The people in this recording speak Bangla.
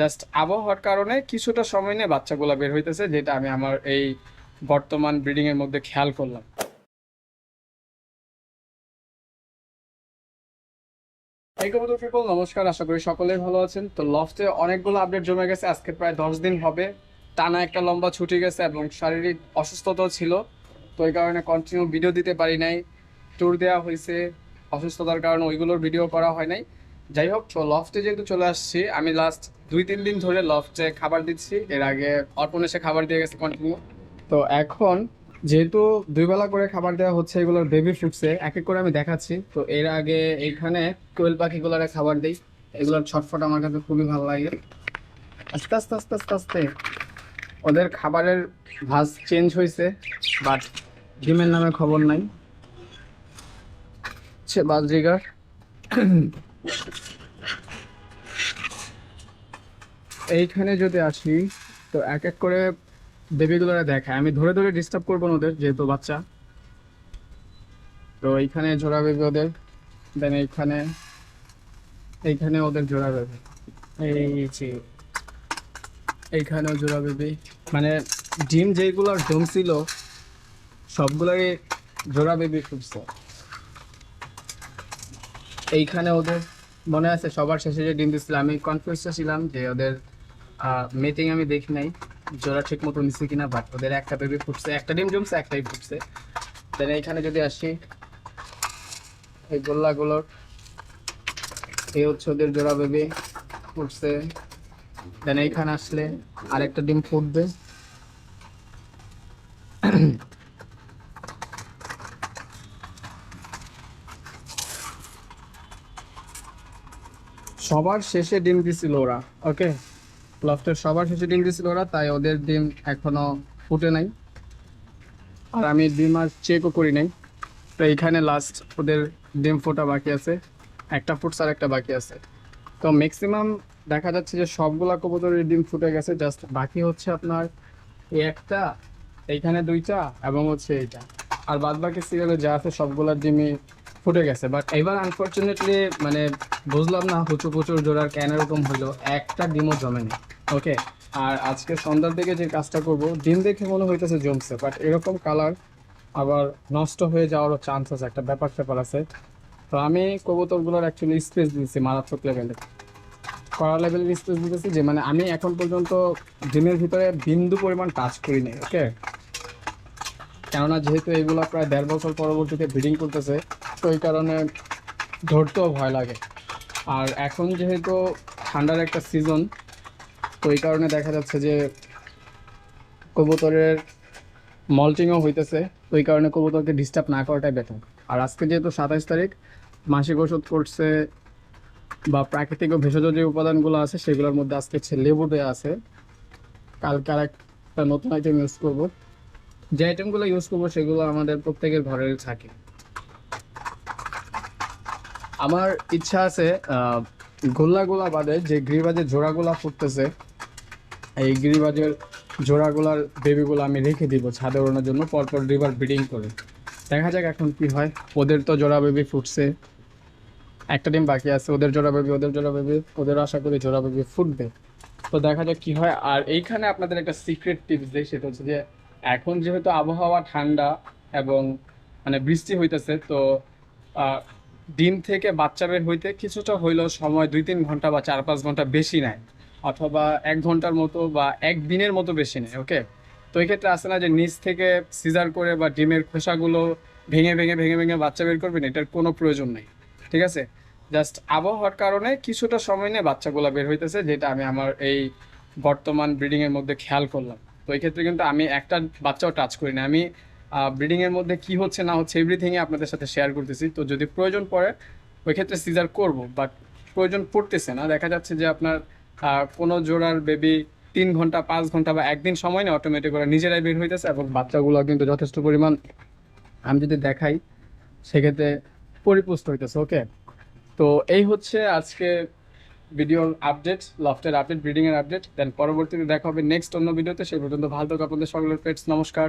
জাস্ট আবহাওয়ার কারণে কিছুটা সময় নিয়ে বাচ্চাগুলো বের হইতেছে, যেটা আমি আমার এই বর্তমান ব্রিডিং এর মধ্যে খেয়াল করলাম। পিপল নমস্কার, আশা করি সকলেই ভালো আছেন। তো লফটে অনেকগুলো আপডেট জমে গেছে, আজকে প্রায় দশ দিন হবে। টানা একটা লম্বা ছুটি গেছে এবং শারীরিক অসুস্থতাও ছিল। তো এই কারণে কন্টিনিউ ভিডিও দিতে পারি নাই। ট্যুর দেওয়া হয়েছে, অসুস্থতার কারণে ওইগুলোর ভিডিও করা হয় নাই। যাই হোক লফটে যেহেতু চলে আসছি, আমি লাস্ট দুই তিন দিন ধরে লফটে খাবার দিচ্ছি। এর আগে অর্পণ এসে খাবার দিয়ে গেছে কন্টিনিউ তো এখন যেহেতু দুই বেলা করে খাবার দেওয়া হচ্ছে, এগুলোর বেবি ফুটছে এক এক করে আমি দেখাচ্ছি। তো এর আগে এইখানে কোয়েল পাখিগুলোরে খাবার দিই। এগুলোর ছটফট আমার কাছে খুবই ভালো লাগে। আস্তে আস্তে আস্তে আস্তে আস্তে। ওদের খাবারের ভাজ চেঞ্জ হয়েছে বাট ডিমের নামে খবর নাই। হচ্ছে বাজরিগার। এইখানে যদি আসি তো এক এক করে বেবিগুলোরা দেখায়। আমি ধরে ধরে ডিস্টার্ব করব না ওদের যেহেতু বাচ্চা। তো এইখানে জোড়া বেবি ওদের দেন এইখানে এইখানে ওদের জোড়া বেবি। এই এইখানেও জোড়া বেবি। মানে ডিম যেগুলোর জমছিল সবগুলোরই জোড়া বেবি ফুটছে। এইখানে ওদের মনে আছে সবার শেষে যে ডিম দিচ্ছিল আমি কনফিউজটা ছিলাম যে ওদের মিটিং আমি দেখি নাই। জোড়া ঠিক মতো নিচ্ছে কিনা বাট ওদের একটা বেবি ফুটছে, একটা ডিম জমছে, একটাই ফুটছে। দেন এইখানে যদি আসি, এই গোল্লাগুলোর, এই হচ্ছে ওদের জোড়া বেবি ফুটছে। দেন এইখানে আসলে আরেকটা ডিম ফুটবে। সবার শেষে ডিম দিছিল ওরা ওকে লফটের সবার শেষে ডিম দিছিল ওরা, তাই ওদের ডিম এখনও ফুটে নাই। আর আমি ডিম আর চেকও করি নাই। তো এইখানে লাস্ট ওদের ডিম ফোটা বাকি আছে। একটা ফুটস আর একটা বাকি আছে। তো ম্যাক্সিমাম দেখা যাচ্ছে যে সবগুলা কবুতরের ডিম ফুটে গেছে জাস্ট বাকি হচ্ছে আপনার এই একটা, এইখানে দুইটা এবং হচ্ছে এইটা। আর বাদ বাকি সিরিয়ালে যা আছে সবগুলার ডিমই ফুটে গেছে। বাট এবার আনফর্চুনেটলি মানে বুঝলাম না হুচু পুচুর জোড়ার কেন এরকম হলো একটা ডিমও জমেনি ওকে আর আজকে সন্ধ্যার দিকে যে কাজটা করব ডিম দেখে মনে হইতেছে জমছে বাট এরকম কালার আবার নষ্ট হয়ে যাওয়ারও চান্স আছে, একটা ব্যাপার স্যাপার আছে। তো আমি কবুতরগুলোর অ্যাকচুয়ালি স্পেস দিয়েছি মারাত্মক লেভেলে কড়া লেভেলের স্পেস দিতেছি, যে মানে আমি এখন পর্যন্ত ডিমের ভিতরে বিন্দু পরিমাণ টাচ করি নাই ওকে কেননা যেহেতু এইগুলো প্রায় দেড় বছর পরবর্তীতে ব্রিডিং করতেছে, তো এই কারণে ধরতেও ভয় লাগে। আর এখন যেহেতু ঠান্ডার একটা সিজন তো এই কারণে দেখা যাচ্ছে যে কবুতরের মল্টিংও হইতেছে, তো এই কারণে কবুতরকে ডিস্টার্ব না করাটাই বেটার আর আজকে যেহেতু সাতাইশ তারিখ, মাসিক ওষুধ করছে বা প্রাকৃতিক ও ভেষজ যে উপাদানগুলো আছে সেগুলোর মধ্যে আজকে হচ্ছে লেবু দেওয়া আছে। কালকে আর একটা নতুন আইটেম ইউজ করব। যে আইটেমগুলো ইউজ করব সেগুলো আমাদের প্রত্যেকের ঘরের থাকে। আমার ইচ্ছা আছে গোল্লাগুলা বাদে যে গিরিবাজের জোড়াগুলা ফুটতেছে এই গিরিবাজের জোড়াগুলার বেবিগুলো আমি রেখে দিব ছাদে ওড়ানোর জন্য, পরপর রিভার ব্রিডিং করে। দেখা যাক এখন কি হয়। ওদের তো জোড়া বেবি ফুটছে। একটা ডিম বাকি আছে, ওদের জোড়া বেবি ওদের জোড়া বেবি ওদের আশা করি জোড়া বেবি ফুটবে। তো দেখা যাক কি হয়। আর এইখানে আপনাদের একটা সিক্রেট টিপস দিই, সেটা হচ্ছে যে, এখন যেহেতু আবহাওয়া ঠান্ডা এবং মানে বৃষ্টি হইতেছে, তো ডিম থেকে বাচ্চা বের হইতে কিছুটা হইলেও সময় দুই তিন ঘণ্টা বা চার পাঁচ ঘণ্টা বেশি নেয়। অথবা এক ঘণ্টার মতো বা এক দিনের মতো বেশি নেয় ওকে তো এই ক্ষেত্রে আসে না যে নিচ থেকে সিজার করে বা ডিমের খোসাগুলো ভেঙে ভেঙে ভেঙে ভেঙে বাচ্চা বের করবেন, এটার কোনো প্রয়োজন নেই, ঠিক আছে? জাস্ট আবহাওয়ার কারণে কিছুটা সময় নিয়ে বাচ্চাগুলো বের হইতেছে, যেটা আমি আমার এই বর্তমান ব্রিডিং এর মধ্যে খেয়াল করলাম। তো এই ক্ষেত্রে কিন্তু আমি একটা বাচ্চাও টাচ করি না। আমি ব্রিডিং এর মধ্যে কি হচ্ছে, না হচ্ছে এভরিথিংই আপনাদের সাথে শেয়ার করতেছি। তো যদি প্রয়োজন পড়ে ওই ক্ষেত্রে সিজার করব বাট প্রয়োজন পড়তেছে না। দেখা যাচ্ছে যে আপনার কোনো জোড়ার বেবি তিন ঘণ্টা, পাঁচ ঘণ্টা বা একদিন সময় নেই অটোমেটিক ওরা নিজেরাই বের হইতেছে এবং বাচ্চাগুলো কিন্তু যথেষ্ট পরিমাণ, আমি যদি দেখাই, সেক্ষেত্রে পরিপুষ্ট হইতেছে ওকে তো এই হচ্ছে আজকে ভিডিওর আপডেট লফটের আপডেট ব্রিডিংয়ের আপডেট দেন পরবর্তীতে দেখা হবে নেক্সট অন্য ভিডিওতে সেই পর্যন্ত ভালো থাকুন আপনাদের সকলের পেটস নমস্কার।